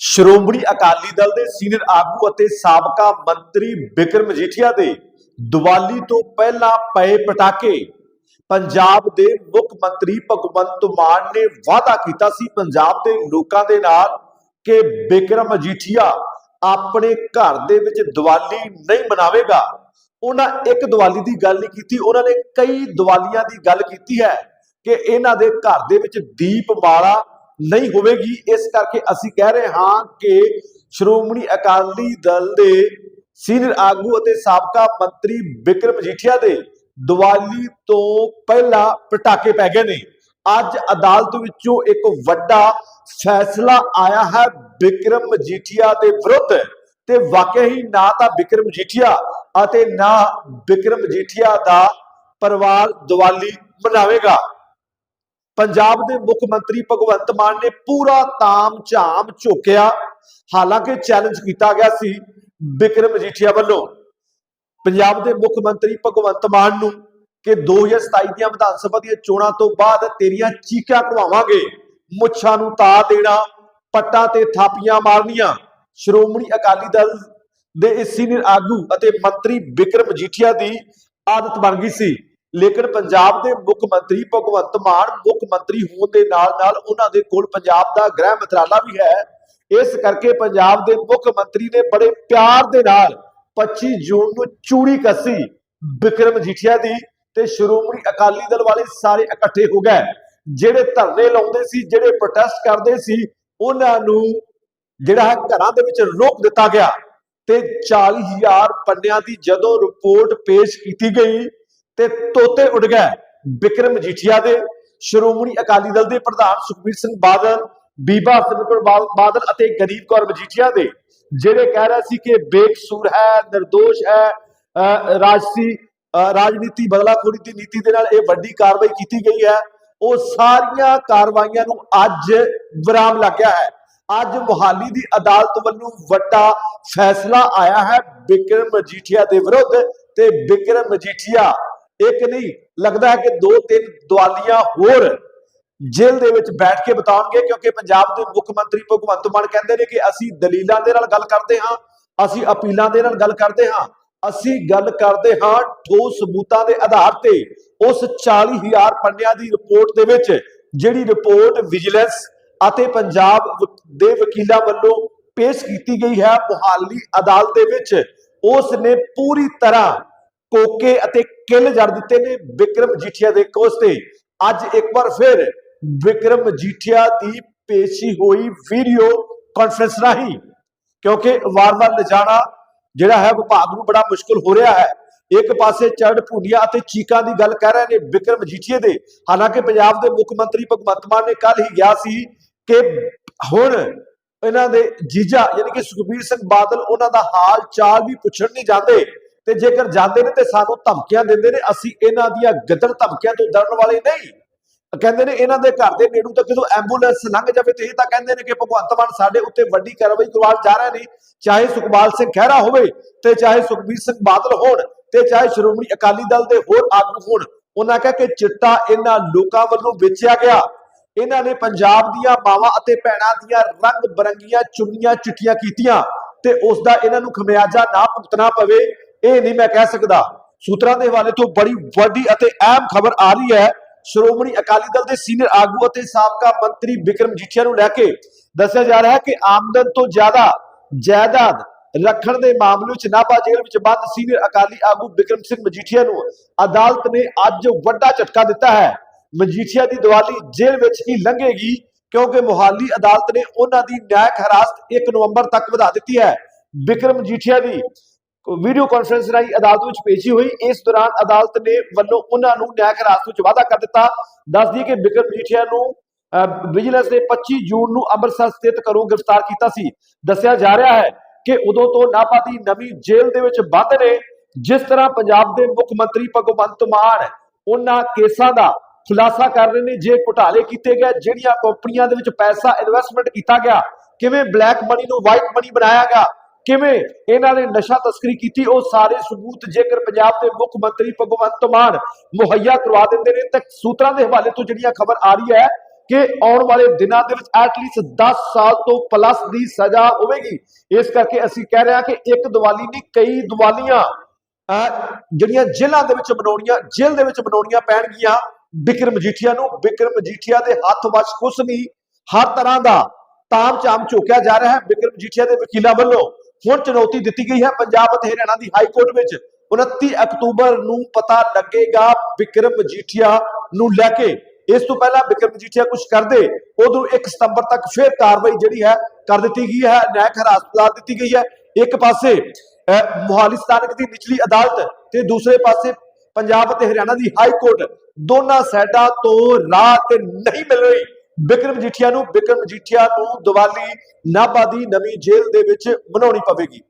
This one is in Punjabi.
ਸ਼੍ਰੋਮਣੀ ਅਕਾਲੀ ਦਲ ਦੇ ਸੀਨੀਅਰ ਆਗੂ ਅਤੇ ਸਾਬਕਾ ਮੰਤਰੀ ਬਿਕਰਮ ਮਜੀਠੀਆ ਦੇ ਦੀਵਾਲੀ ਤੋਂ ਪਹਿਲਾਂ ਪਏ ਪਟਾਕੇ। ਪੰਜਾਬ ਦੇ ਮੁੱਖ ਮੰਤਰੀ ਭਗਵੰਤ ਮਾਨ ਨੇ ਵਾਅਦਾ ਕੀਤਾ ਸੀ ਪੰਜਾਬ ਦੇ ਲੋਕਾਂ ਦੇ ਨਾਲ ਕਿ ਬਿਕਰਮ ਮਜੀਠੀਆ ਆਪਣੇ ਘਰ ਦੇ ਵਿੱਚ ਦੀਵਾਲੀ ਨਹੀਂ ਮਨਾਵੇਗਾ। ਉਹਨਾਂ ਇੱਕ ਦੀਵਾਲੀ ਦੀ ਗੱਲ ਨਹੀਂ ਕੀਤੀ, ਉਹਨਾਂ ਨੇ ਕਈ ਦੀਵਾਲੀਆਂ ਦੀ ਗੱਲ ਕੀਤੀ ਹੈ ਕਿ ਇਹਨਾਂ ਦੇ ਘਰ ਦੇ ਵਿੱਚ ਦੀਪਮਾਲਾ ਨਹੀਂ ਹੋਵੇਗੀ। ਇਸ ਕਰਕੇ ਅਸੀਂ ਕਹਿ ਰਹੇ ਹਾਂ ਕਿ ਸ਼੍ਰੋਮਣੀ ਅਕਾਲੀ ਦਲ ਦੇ ਸੀਨੀਅਰ ਆਗੂ ਅਤੇ ਸਾਬਕਾ ਮੰਤਰੀ ਬਿਕਰਮ ਮਜੀਠੀਆ ਦੇ ਦੀਵਾਲੀ ਤੋਂ ਪਹਿਲਾਂ ਪਟਾਕੇ ਪੈ ਗਏ ਨੇ। ਅੱਜ ਅਦਾਲਤ ਵਿੱਚੋਂ ਇੱਕ ਵੱਡਾ ਫੈਸਲਾ ਆਇਆ ਹੈ ਬਿਕਰਮ ਮਜੀਠੀਆ ਦੇ ਵਿਰੁੱਧ ਤੇ ਵਾਕਿਆ ਹੀ ਨਾ ਤਾਂ ਬਿਕਰਮ ਮਜੀਠੀਆ ਅਤੇ ਨਾ ਬਿਕਰਮ ਮਜੀਠੀਆ ਦਾ ਪਰਿਵਾਰ ਦੀਵਾਲੀ ਮਨਾਵੇਗਾ। ਪੰਜਾਬ ਦੇ ਮੁੱਖ ਮੰਤਰੀ ਭਗਵੰਤ ਮਾਨ ਨੇ ਪੂਰਾ ਤਾਮ ਝਾਮ ਝੋਕਿਆ। ਹਾਲਾਂਕਿ ਚੈਲੰਜ ਕੀਤਾ ਗਿਆ ਸੀ ਬਿਕਰਮ ਮਜੀਠੀਆ ਵੱਲੋਂ। ਪੰਜਾਬ ਦੇ ਮੁੱਖ ਮੰਤਰੀ ਭਗਵੰਤ ਮਾਨ ਨੂੰ ਕਿ 2027 ਦੀਆਂ ਵਿਧਾਨ ਸਭਾ ਦੀਆਂ ਚੋਣਾਂ ਤੋਂ ਬਾਅਦ ਤੇਰੀਆਂ ਚੀਕਾਂ ਘਵਾਵਾਂਗੇ ਮੁੱਛਾਂ ਨੂੰ ਤਾ ਦੇਣਾ, ਪੱਟਾਂ ਤੇ ਥਾਪੀਆਂ ਮਾਰਨੀਆਂ। ਸ਼੍ਰੋਮਣੀ ਅਕਾਲੀ ਦਲ ਦੇ ਇਸ ਸੀਨੀਅਰ ਆਗੂ ਅਤੇ ਮੰਤਰੀ ਬਿਕਰਮ ਮਜੀਠੀਆ ਦੀ ਆਦਤ ਬਣ ਗਈ ਸੀ। ਲੇਕਿਨ ਪੰਜਾਬ ਦੇ ਮੁੱਖ ਮੰਤਰੀ ਭਗਵੰਤ ਮਾਨ ਮੁੱਖ ਮੰਤਰੀ ਹੋਣ ਦੇ ਨਾਲ ਨਾਲ ਉਹਨਾਂ ਦੇ ਕੋਲ ਪੰਜਾਬ ਦਾ ਗ੍ਰਹਿ ਮੰਤਰਾਲਾ ਵੀ ਹੈ। ਇਸ ਕਰਕੇ ਪੰਜਾਬ ਦੇ ਮੁੱਖ ਮੰਤਰੀ ਨੇ ਬੜੇ ਪਿਆਰ ਦੇ ਨਾਲ 25 ਜੂਨ ਨੂੰ ਚੂੜੀ ਕੱਸੀ ਬਿਕਰਮ ਮਜੀਠੀਆ ਦੀ ਤੇ ਸ਼੍ਰੋਮਣੀ ਅਕਾਲੀ ਦਲ ਵਾਲੇ ਸਾਰੇ ਇਕੱਠੇ ਹੋ ਗਏ। ਜਿਹੜੇ ਧਰਨੇ ਲਾਉਂਦੇ ਸੀ, ਜਿਹੜੇ ਪ੍ਰੋਟੈਸਟ ਕਰਦੇ ਸੀ, ਉਹਨਾਂ ਨੂੰ ਜਿਹੜਾ ਹੈ ਘਰਾਂ ਦੇ ਵਿੱਚ ਰੋਕ ਦਿੱਤਾ ਗਿਆ ਤੇ 40000 ਪੰਨਿਆਂ ਦੀ ਜਦੋਂ ਰਿਪੋਰਟ ਪੇਸ਼ ਕੀਤੀ ਗਈ ਤੇ ਤੋਤੇ ਉੱਡ ਗਏ। ਬਿਕਰਮ ਮਜੀਠੀਆ ਦੇ ਸ਼੍ਰੋਮਣੀ ਅਕਾਲੀ ਦਲ ਦੇ ਪ੍ਰਧਾਨ ਸੁਖਬੀਰ ਸਿੰਘ ਬਾਦਲ, ਬੀਬਾ ਹਰਸਿਮਰਤ ਬਾਦਲ ਅਤੇ ਗਰੀਬ ਕੌਰ ਮਜੀਠੀਆ ਦੇ, ਜਿਹੜੇ ਕਹਿ ਰਹੇ ਸੀ ਕਿ ਬੇਕਸੂਰ ਹੈ, ਨਿਰਦੋਸ਼ ਹੈ ਰਾਜਸੀ ਰਾਜਨੀਤੀ ਬਦਲਾਖੋਰੀ ਦੀ ਨੀਤੀ ਦੇ ਨਾਲ ਇਹ ਵੱਡੀ ਕਾਰਵਾਈ ਕੀਤੀ ਗਈ ਹੈ। ਉਹ ਸਾਰੀਆਂ ਕਾਰਵਾਈਆਂ ਨੂੰ ਅੱਜ ਵਿਰਾਮ ਲੱਗਿਆ ਹੈ। ਅੱਜ ਮੁਹਾਲੀ ਦੀ ਅਦਾਲਤ ਵੱਲੋਂ ਵੱਡਾ ਫੈਸਲਾ ਆਇਆ ਹੈ ਬਿਕਰਮ ਮਜੀਠੀਆ ਦੇ ਵਿਰੁੱਧ ਤੇ ਬਿਕਰਮ ਮਜੀਠੀਆ ਇੱਕ ਨਹੀਂ, ਲੱਗਦਾ ਹੈ ਕਿ ਦੋ ਤਿੰਨ ਦਵਾਲੀਆਂ ਹੋਰ ਜੇਲ੍ਹ ਦੇ ਵਿੱਚ ਬੈਠ ਕੇ ਬਤਾਉਣਗੇ, ਕਿਉਂਕਿ ਪੰਜਾਬ ਦੇ ਮੁੱਖ ਮੰਤਰੀ ਭਗਵੰਤ ਮਾਨ ਕਹਿੰਦੇ ਨੇ ਕਿ ਅਸੀਂ ਦਲੀਲਾਂ ਦੇ ਨਾਲ ਗੱਲ ਕਰਦੇ ਹਾਂ, ਅਸੀਂ ਅਪੀਲਾਂ ਦੇ ਨਾਲ ਗੱਲ ਕਰਦੇ ਹਾਂ, ਅਸੀਂ ਗੱਲ ਕਰਦੇ ਹਾਂ ਠੋਸ ਸਬੂਤਾਂ ਦੇ ਆਧਾਰ ਤੇ ਉਸ 40000 ਪੰਨਿਆਂ ਦੀ ਰਿਪੋਰਟ ਦੇ ਵਿੱਚ, ਜਿਹੜੀ ਰਿਪੋਰਟ ਵਿਜੀਲੈਂਸ ਅਤੇ ਪੰਜਾਬ ਦੇ ਵਕੀਲਾਂ ਵੱਲੋਂ ਪੇਸ਼ ਕੀਤੀ ਗਈ ਹੈ ਮੁਹਾਲੀ ਅਦਾਲਤ ਦੇ ਵਿੱਚ ਉਸ ਨੇ ਪੂਰੀ ਤਰ੍ਹਾਂ ਕੋਕੇ ਅਤੇ ਕਿੱਲ ਜੜ ਦਿੱਤੇ ਨੇ ਵਿਕਰਮ ਜੀਠੀਆ ਦੇ ਕੋਸ ਤੇ। ਅੱਜ ਇੱਕ ਵਾਰ ਫਿਰ ਵਿਕਰਮ ਜੀਠੀਆ ਦੀ ਪੇਸ਼ੀ ਹੋਈ ਵੀਡੀਓ ਕਾਨਫਰੰਸ ਰਾਹੀਂ। ਕਿਉਂਕਿ ਵਾਰ-ਵਾਰ ਲਿਜਾਣਾ ਜਿਹੜਾ ਹੈ ਵਿਭਾਗ ਨੂੰ ਬੜਾ ਮੁਸ਼ਕਲ ਹੋ ਰਿਹਾ ਹੈ। ਇੱਕ ਪਾਸੇ ਚੜ ਭੁੰਡੀਆਂ ਅਤੇ ਚੀਕਾਂ ਦੀ ਗੱਲ ਕਰ ਰਹੇ ਨੇ ਵਿਕਰਮ ਜੀਠੀਏ ਦੇ। ਹਾਲਾਂਕਿ ਪੰਜਾਬ ਦੇ ਮੁੱਖ ਮੰਤਰੀ ਭਗਵੰਤ ਮਾਨ ਨੇ ਕੱਲ ਹੀ ਗਿਆ ਸੀ ਕਿ ਹੁਣ ਇਹਨਾਂ ਦੇ ਜੀਜਾ ਯਾਨੀ ਕਿ ਸੁਖਬੀਰ ਸਿੰਘ ਬਾਦਲ ਉਹਨਾਂ ਦਾ ਹਾਲ ਚਾਲ ਵੀ ਪੁੱਛਣ ਨਹੀਂ ਜਾਂਦੇ। ਤੇ ਜੇਕਰ ਜਾਂਦੇ ਨੇ ਤੇ ਸਾਨੂੰ ਧਮਕੀਆਂ ਦਿੰਦੇ ਨੇ, ਅਸੀਂ ਇਹਨਾਂ ਦੀਆਂ ਗਦਰ ਧਮਕੀਆਂ ਤੋਂ ਡਰਨ ਵਾਲੇ ਨਹੀਂ। ਕਹਿੰਦੇ ਨੇ ਇਹਨਾਂ ਦੇ ਘਰ ਦੇ ਨੇੜੂ ਤੱਕ ਜਦੋਂ ਐਂਬੂਲੈਂਸ ਲੰਘ ਜਾਵੇ ਤੇ ਇਹ ਤਾਂ ਕਹਿੰਦੇ ਨੇ ਕਿ ਭਗਵੰਤ ਮਾਨ ਸਾਡੇ ਉੱਤੇ ਵੱਡੀ ਕਾਰਵਾਈ ਕਰਵਾਉਣ ਜਾ ਰਹੇ ਨੇ। ਚਾਹੇ ਸੁਖਪਾਲ ਸਿੰਘ ਖਹਿਰਾ ਹੋਵੇ ਤੇ ਚਾਹੇ ਸੁਖਬੀਰ ਸਿੰਘ ਬਾਦਲ ਹੋਣ ਤੇ ਚਾਹੇ ਸ਼੍ਰੋਮਣੀ ਅਕਾਲੀ ਦਲ ਦੇ ਹੋਰ ਆਗੂ ਹੋਣ, ਉਹਨਾਂ ਕਹਿ ਕਿ ਚਿੱਟਾ ਇਹਨਾਂ ਲੋਕਾਂ ਵੱਲੋਂ ਵੇਚਿਆ ਗਿਆ। ਇਹਨਾਂ ਨੇ ਪੰਜਾਬ ਦੀਆਂ ਮਾਵਾਂ ਅਤੇ ਭੈਣਾਂ ਦੀਆਂ ਰੰਗ ਬਰੰਗੀਆਂ ਚੁੰਨੀਆਂ ਚਿੱਟੀਆਂ ਕੀਤੀਆਂ ਤੇ ਉਸ ਦਾ ਇਹਨਾਂ ਨੂੰ ਖਮਿਆਜਾ ਨਾ ਭੁਗਤਣਾ ਪਵੇ। ਇਹ ਨਹੀਂ ਮੈਂ ਕਹਿ ਸਕਦਾ। ਸੂਤਰਾਂ ਦੇ ਹਵਾਲੇ ਤੋਂ ਬੜੀ ਵੱਡੀ ਅਤੇ ਅਹਿਮ ਖਬਰ ਆ ਰਹੀ ਹੈ। ਸ਼੍ਰੋਮਣੀ ਅਕਾਲੀ ਦਲ ਦੇ ਸੀਨੀਅਰ ਆਗੂ ਅਤੇ ਸਾਬਕਾ ਮੰਤਰੀ ਬਿਕਰਮ ਜੀਠੀਆ ਨੂੰ ਲੈ ਕੇ ਦੱਸਿਆ ਜਾ ਰਿਹਾ ਹੈ ਕਿ ਆਮਦਨ ਤੋਂ ਜ਼ਿਆਦਾ ਜਾਇਦਾਦ ਰੱਖਣ ਦੇ ਮਾਮਲੇ ਵਿੱਚ ਨਾਭਾ ਜੇਲ੍ਹ ਵਿੱਚ ਬੰਦ ਸੀਨੀਅਰ ਅਕਾਲੀ ਆਗੂ ਬਿਕਰਮ ਸਿੰਘ ਮਜੀਠੀਆ ਨੂੰ ਅਦਾਲਤ ਨੇ ਅੱਜ ਵੱਡਾ ਝਟਕਾ ਦਿੱਤਾ ਹੈ। ਮਜੀਠੀਆ ਦੀ ਦੀਵਾਲੀ ਜੇਲ੍ਹ ਵਿੱਚ ਹੀ ਲੰਘੇਗੀ ਕਿਉਂਕਿ ਮੁਹਾਲੀ ਅਦਾਲਤ ਨੇ ਉਹਨਾਂ ਦੀ ਨਿਆਇਕ ਹਿਰਾਸਤ 1 ਨਵੰਬਰ ਤੱਕ ਵਧਾ ਦਿੱਤੀ ਹੈ। ਬਿਕਰਮ ਮਜੀਠੀਆ ਦੀ ਵੀਡੀਓ ਕਾਨਫਰੰਸ ਰਾਹੀਂ ਅਦਾਲਤ ਵਿੱਚ ਪੇਸ਼ੀ ਹੋਈ। ਇਸ ਦੌਰਾਨ ਅਦਾਲਤ ਨੇ ਵੱਲੋਂ ਉਹਨਾਂ ਨੂੰ ਨਿਆਇਕ ਹਿਰਾਸਤ ਵਿੱਚ ਵਾਅਦਾ ਕਰ ਦਿੱਤਾ। ਦੱਸ ਦਈਏ ਕਿ ਬਿਕਰਮ ਮਜੀਠੀਆ ਨੂੰ ਵਿਜੀਲੈਂਸ ਨੇ 25 ਜੂਨ ਨੂੰ ਅੰਮ੍ਰਿਤਸਰ ਸਥਿਤ ਘਰੋਂ ਗ੍ਰਿਫਤਾਰ ਕੀਤਾ ਸੀ। ਦੱਸਿਆ ਜਾ ਰਿਹਾ ਹੈ ਕਿ ਉਦੋਂ ਤੋਂ ਨਾਭਾ ਨਵੀਂ ਜੇਲ੍ਹ ਦੇ ਵਿੱਚ ਬੰਦ ਨੇ। ਜਿਸ ਤਰ੍ਹਾਂ ਪੰਜਾਬ ਦੇ ਮੁੱਖ ਮੰਤਰੀ ਭਗਵੰਤ ਮਾਨ ਉਹਨਾਂ ਕੇਸਾਂ ਦਾ ਖੁਲਾਸਾ ਕਰ ਰਹੇ ਨੇ, ਜੇ ਘੁਟਾਲੇ ਕੀਤੇ ਗਏ, ਜਿਹੜੀਆਂ ਕੰਪਨੀਆਂ ਦੇ ਵਿੱਚ ਪੈਸਾ ਇਨਵੈਸਟਮੈਂਟ ਕੀਤਾ ਗਿਆ, ਕਿਵੇਂ ਬਲੈਕ ਮਨੀ ਨੂੰ ਵਾਈਟ ਮਨੀ ਬਣਾਇਆ ਗਿਆ ਕਿਵੇਂ ਇਹਨਾਂ ਨੇ ਨਸ਼ਾ ਤਸਕਰੀ ਕੀਤੀ? ਉਹ ਸਾਰੇ ਸਬੂਤ ਜੇਕਰ ਪੰਜਾਬ ਦੇ ਮੁੱਖ ਮੰਤਰੀ ਭਗਵੰਤ ਮਾਨ ਮੁਹੱਈਆ ਕਰਵਾ ਦਿੰਦੇ ਨੇ, ਤਾਂ ਸੂਤਰਾਂ ਦੇ ਹਵਾਲੇ ਤੋਂ ਜਿਹੜੀਆਂ ਖਬਰ ਆ ਰਹੀ ਹੈ ਕਿ ਆਉਣ ਵਾਲੇ ਦਿਨਾਂ ਦੇ ਵਿੱਚ ਐਟਲੀਸਟ 10 ਸਾਲ ਤੋਂ ਪਲੱਸ ਦੀ ਸਜ਼ਾ ਹੋਵੇਗੀ। ਇਸ ਕਰਕੇ ਅਸੀਂ ਕਹਿ ਰਹੇ ਹਾਂ ਕਿ ਇੱਕ ਦੀਵਾਲੀ ਨਹੀਂ, ਕਈ ਦੀਵਾਲੀਆਂ ਜਿਹੜੀਆਂ ਜੇਲ੍ਹਾਂ ਦੇ ਵਿੱਚ ਬਣਾਉਣੀਆਂ ਜੇਲ੍ਹ ਦੇ ਵਿੱਚ ਬਣਾਉਣੀਆਂ ਪੈਣਗੀਆਂ। ਬਿਕਰਮ ਮਜੀਠੀਆ ਨੂੰ, ਬਿਕਰਮ ਮਜੀਠੀਆ ਦੇ ਹੱਥ ਵਸ ਕੁਛ ਨਹੀਂ। ਹਰ ਤਰ੍ਹਾਂ ਦਾ ਤਾਮ ਝਾਮ ਝੋਕਿਆ ਜਾ ਰਿਹਾ ਹੈ ਬਿਕਰਮ ਮਜੀਠੀਆ ਦੇ ਵਕੀਲਾਂ ਵੱਲੋਂ। ਹੁਣ ਚੁਣੌਤੀ ਦਿੱਤੀ ਗਈ ਹੈ ਪੰਜਾਬ ਅਤੇ ਹਰਿਆਣਾ ਦੀ ਹਾਈ ਕੋਰਟ ਵਿੱਚ। 29 ਅਕਤੂਬਰ ਨੂੰ ਪਤਾ ਲੱਗੇਗਾ ਬਿਕਰਮ ਮਜੀਠੀਆ ਨੂੰ ਲੈ ਕੇ। ਇਸ ਤੋਂ ਪਹਿਲਾਂ ਬਿਕਰਮ ਮਜੀਠੀਆ ਕੁਝ ਕਰਦੇ ਉਦੋਂ 1 ਸਤੰਬਰ ਤੱਕ ਫਿਰ ਕਾਰਵਾਈ ਜਿਹੜੀ ਹੈ ਕਰ ਦਿੱਤੀ ਗਈ ਹੈ ਨਿਆਇਕ ਹਿਰਾਸਤ ਦਿੱਤੀ ਗਈ ਹੈ। ਇੱਕ ਪਾਸੇ ਅਹ, ਮੋਹਾਲੀ ਸਥਾਨਕ ਦੀ ਨਿਚਲੀ ਅਦਾਲਤ ਤੇ ਦੂਸਰੇ ਪਾਸੇ ਪੰਜਾਬ ਅਤੇ ਹਰਿਆਣਾ ਦੀ ਹਾਈ ਕੋਰਟ। ਦੋਨਾਂ ਸਾਈਡਾਂ ਤੋਂ ਰਾਹ ਤੇ ਨਹੀਂ ਮਿਲ ਰਹੀ। ਬਿਕਰਮ ਮਜੀਠੀਆ ਨੂੰ ਬਿਕਰਮ ਮਜੀਠੀਆ ਨੂੰ ਦੀਵਾਲੀ ਨਾਭਾ ਦੀ ਨਵੀਂ ਜੇਲ੍ਹ ਦੇ ਵਿੱਚ ਮਨਾਉਣੀ ਪਵੇਗੀ।